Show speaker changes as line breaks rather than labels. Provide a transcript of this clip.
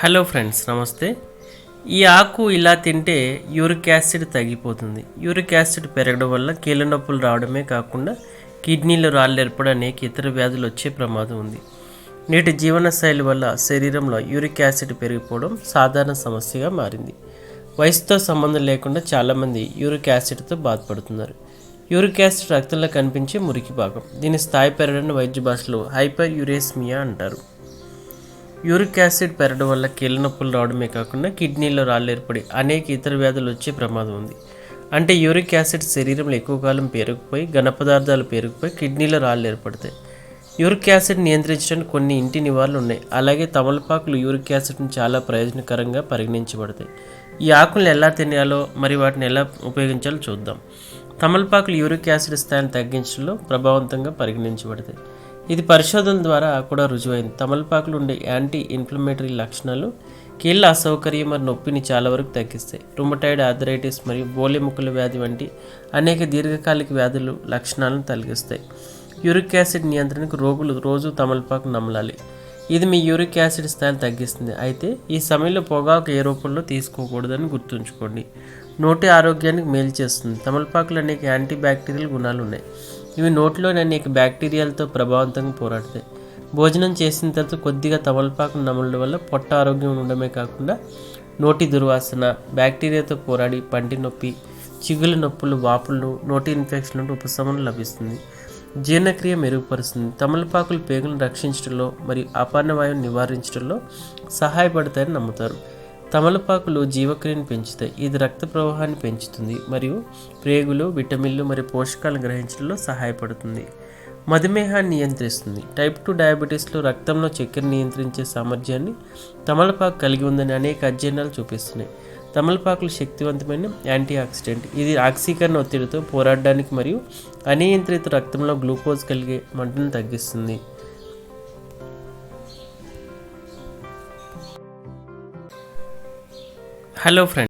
Hello friends నమస్తే. ఈ ఆకు ఇలా తింటే యూరిక్ యాసిడ్ తగ్గిపోతుంది. యూరిక్ యాసిడ్ పెరగడం వల్ల కీళ్ళ నొప్పులు రావడమే కాకుండా కిడ్నీలో రాళ్ళు ఏర్పడానికి అనేక ఇతర వ్యాధులు వచ్చే ప్రమాదం ఉంది. నేటి జీవనశైలి వల్ల శరీరంలో యూరిక్ యాసిడ్ పెరిగిపోవడం సాధారణ సమస్యగా మారింది. వయసుతో సంబంధం లేకుండా చాలామంది యూరిక్ యాసిడ్తో బాధపడుతున్నారు. యూరిక్ యాసిడ్ రక్తంలో కనిపించే మురికి భాగం దీని స్థాయి పెరగడాన్ని వైద్య భాషలో హైపర్ యురేస్మియా అంటారు. యూరిక్ యాసిడ్ పెరగడం వల్ల కీళ్ళ నొప్పులు రావడమే కాకుండా కిడ్నీలో రాళ్ళు ఏర్పడి అనేక ఇతర వ్యాధులు వచ్చే ప్రమాదం ఉంది. అంటే యూరిక్ యాసిడ్ శరీరంలో ఎక్కువ కాలం పేరుకుపోయి ఘన పదార్థాలు పేరుకుపోయి కిడ్నీలో రాళ్ళు ఏర్పడతాయి. యూరిక్ యాసిడ్ నియంత్రించడానికి కొన్ని ఇంటి నివారణలు ఉన్నాయి. అలాగే తమలపాకులు యూరిక్ యాసిడ్ను చాలా ప్రయోజనకరంగా పరిగణించబడతాయి. ఈ ఆకులను ఎలా తినాలో మరి వాటిని ఎలా ఉపయోగించాలో చూద్దాం. తమలపాకులు యూరిక్ యాసిడ్ స్థాయిని తగ్గించడంలో ప్రభావవంతంగా పరిగణించబడతాయి. ఇది పరిశోధనల ద్వారా కూడా రుజువైంది. తమలపాకులు ఉండే యాంటీ ఇన్ఫ్లమేటరీ లక్షణాలు కీళ్ళ అసౌకర్యం మరియు నొప్పిని చాలా వరకు తగ్గిస్తాయి. రుమటైడ్ ఆర్థరైటిస్ మరియు బోలెముక్కల వ్యాధి వంటి అనేక దీర్ఘకాలిక వ్యాధులు లక్షణాలను తొలగిస్తాయి. యూరిక్ యాసిడ్ నియంత్రణకు రోగులు రోజు తమలపాకు నమలాలి. ఇది మీ యూరిక్ యాసిడ్ స్థాయిని తగ్గిస్తుంది. అయితే ఈ సమయంలో పొగాకు ఏ రూపంలో తీసుకోకూడదని గుర్తుంచుకోండి. నోటి ఆరోగ్యానికి మేలు చేస్తుంది. తమలపాకులు అనేక యాంటీ బ్యాక్టీరియల్ గుణాలు ఉన్నాయి. ఇవి నోటిలోని అనేక బ్యాక్టీరియాలతో ప్రభావవంతంగా పోరాడతాయి. భోజనం చేసిన తర్వాత కొద్దిగా తమలపాకు నమలడం వల్ల పొట్ట ఆరోగ్యం ఉండడమే కాకుండా నోటి దుర్వాసన బ్యాక్టీరియాతో పోరాడి పంటి నొప్పి చిగుల నొప్పులు వాపులు నోటి ఇన్ఫెక్షన్ నుండి ఉపశమనం లభిస్తుంది. జీర్ణక్రియ మెరుగుపరుస్తుంది. తమలపాకులు పేగులను రక్షించడంలో మరియు అపానవాయువును వాయువును నివారించడంలో సహాయపడతాయని నమ్ముతారు. తమలపాకులు జీవక్రియను పెంచుతాయి. ఇది రక్త ప్రవాహాన్ని పెంచుతుంది మరియు ప్రేగులు విటమిన్లు మరియు పోషకాలను గ్రహించడంలో సహాయపడుతుంది. మధుమేహాన్ని నియంత్రిస్తుంది. టైప్ టూ డయాబెటీస్లో రక్తంలో చక్కెర నియంత్రించే సామర్థ్యాన్ని తమలపాకు కలిగి ఉందని అనేక అధ్యయనాలు చూపిస్తున్నాయి. తమలపాకులు శక్తివంతమైన యాంటీ ఆక్సిడెంట్ ఇది ఆక్సీకరణ ఒత్తిడితో పోరాడడానికి మరియు అనియంత్రిత రక్తంలో గ్లూకోజ్ కలిగే మంటను తగ్గిస్తుంది. Hello friends